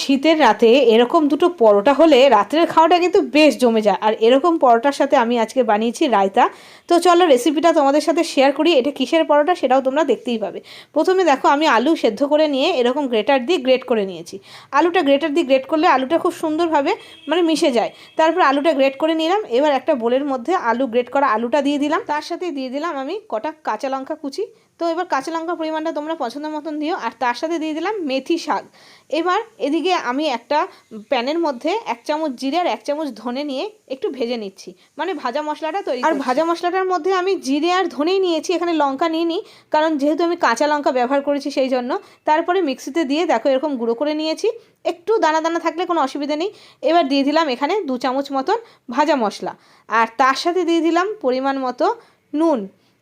শীতের রাতে এরকম দুটো পরোটা হলে রাত্রের খাওয়াটা কিন্তু বেশ জমে যায়। আর এরকম পরোটার সাথে আমি আজকে বানিয়েছি রায়তা। তো চলো রেসিপিটা তোমাদের সাথে শেয়ার করি, এটা কিসের পরোটা সেটাও তোমরা দেখতেই পাবে। প্রথমে দেখো, আমি আলু সেদ্ধ করে নিয়ে এরকম গ্রেটার দিয়ে গ্রেট করে নিয়েছি। আলুটা গ্রেটার দিয়ে গ্রেট করলে আলুটা খুব সুন্দরভাবে মানে মিশে যায়। তারপর আলুটা গ্রেট করে নিলাম। এবার একটা বোলের মধ্যে আলু গ্রেট করা আলুটা দিয়ে দিলাম। তার সাথে দিয়ে দিলাম আমি কটা কাঁচা লঙ্কা কুচি। তো এবার কাঁচা লঙ্কার পরিমাণটা তোমরা পছন্দ মতন দিও। আর তার সাথে দিয়ে দিলাম মেথি শাক। এবার এদিকে আমি একটা প্যানের মধ্যে এক চামচ জিরে আর এক চামচ ধনে নিয়ে একটু ভেজে নিচ্ছি। মানে ভাজা মশলাটা তৈরি আর ভাজা মশলাটার মধ্যে আমি জিরে আর ধনেই নিয়েছি এখানে লঙ্কা নিয়ে নিই কারণ যেহেতু আমি কাঁচা লঙ্কা ব্যবহার করেছি সেই জন্য। তারপরে মিক্সিতে দিয়ে দেখো এরকম গুঁড়ো করে নিয়েছি। একটু দানা দানা থাকলে কোনো অসুবিধা নেই। এবার দিয়ে দিলাম এখানে দু চামচ মতন ভাজা মশলা। আর তার সাথে দিয়ে দিলাম পরিমাণ মতো নুন।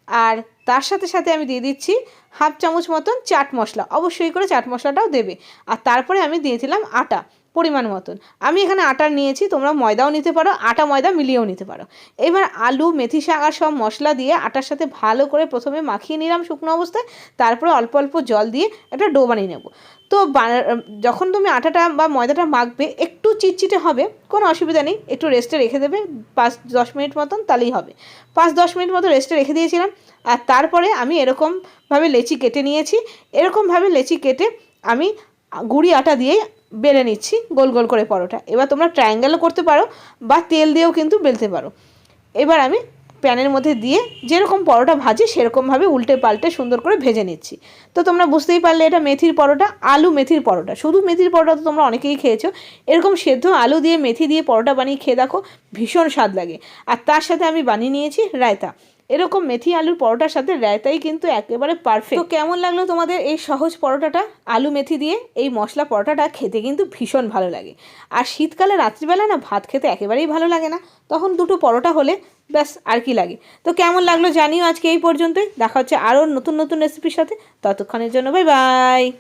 আর তার সাথে সাথে আমি দিয়ে দিচ্ছি হাফ চামচ মতন চাট মশলা। অবশ্যই করে চাট মশলাটাও দেবে। আর তারপরে আমি দিয়েছিলাম আটা, পরিমাণ মতন। আমি এখানে আটা নিয়েছি, তোমরা ময়দাও নিতে পারো, আটা, ময়দা মিলিয়েও নিতে পারো। এবার আলু, মেথি শাক আর সব মশলা দিয়ে আটার সাথে ভালো করে প্রথমে মাখিয়ে নিলাম শুকনো অবস্থায়। তারপরে অল্প অল্প জল দিয়ে একটা ডো বানিয়ে নেব। তো যখন তুমি আটাটা বা ময়দাটা মাখবে, একটু চিটচিটে হবে, কোনো অসুবিধা নেই, একটু রেস্টে রেখে দেবে, পাঁচ, দশ মিনিট মতন তাহলেই হবে। পাঁচ, দশ মিনিট মতো রেস্টে রেখে দিয়েছিলাম, আর তারপরে আমি এরকমভাবে লেচি কেটে নিয়েছি, এরকমভাবে লেচি কেটে আমি গুঁড়ি আটা দিয়ে বেলে নিচ্ছি, গোল গোল করে পরোটা। এবার তোমরা ট্রায়াঙ্গেলও করতে পারো, বা তেল দিয়েও কিন্তু বেলতে পারো। এবার আমি প্যানের মধ্যে দিয়ে যেরকম পরোটা ভাজি, সেরকমভাবে উল্টে পাল্টে সুন্দর করে ভেজে নিচ্ছি। তো তোমরা বুঝতেই পারলে এটা মেথির পরোটা, আলু মেথির পরোটা। শুধু মেথির পরোটা তো তোমরা অনেকেই খেয়েছো। এরকম সেদ্ধ আলু দিয়ে মেথি দিয়ে পরোটা বানিয়ে খেয়ে দেখো, ভীষণ স্বাদ লাগে। আর তার সাথে আমি বানিয়ে নিয়েছি রায়তা। এরকম মেথি আলুর পরোটার সাথে রায়তাই কিন্তু একেবারে পারফেক্ট তো কেমন লাগল তোমাদের এই সহজ পরোটাটা? আলু মেথি দিয়ে এই মশলা পরোটাটা খেতে কিন্তু ভীষণ ভালো লাগে। আর শীতকালে রাত্রিবেলা না ভাত খেতে একেবারেই ভালো লাগে না। তখন দুটো পরোটা হলে ব্যাস আর কি লাগে। তো কেমন লাগল জানিও আজকে এই পর্যন্তই। দেখা হচ্ছে আরও নতুন নতুন রেসিপির সাথে। ততক্ষণের জন্য বাই বাই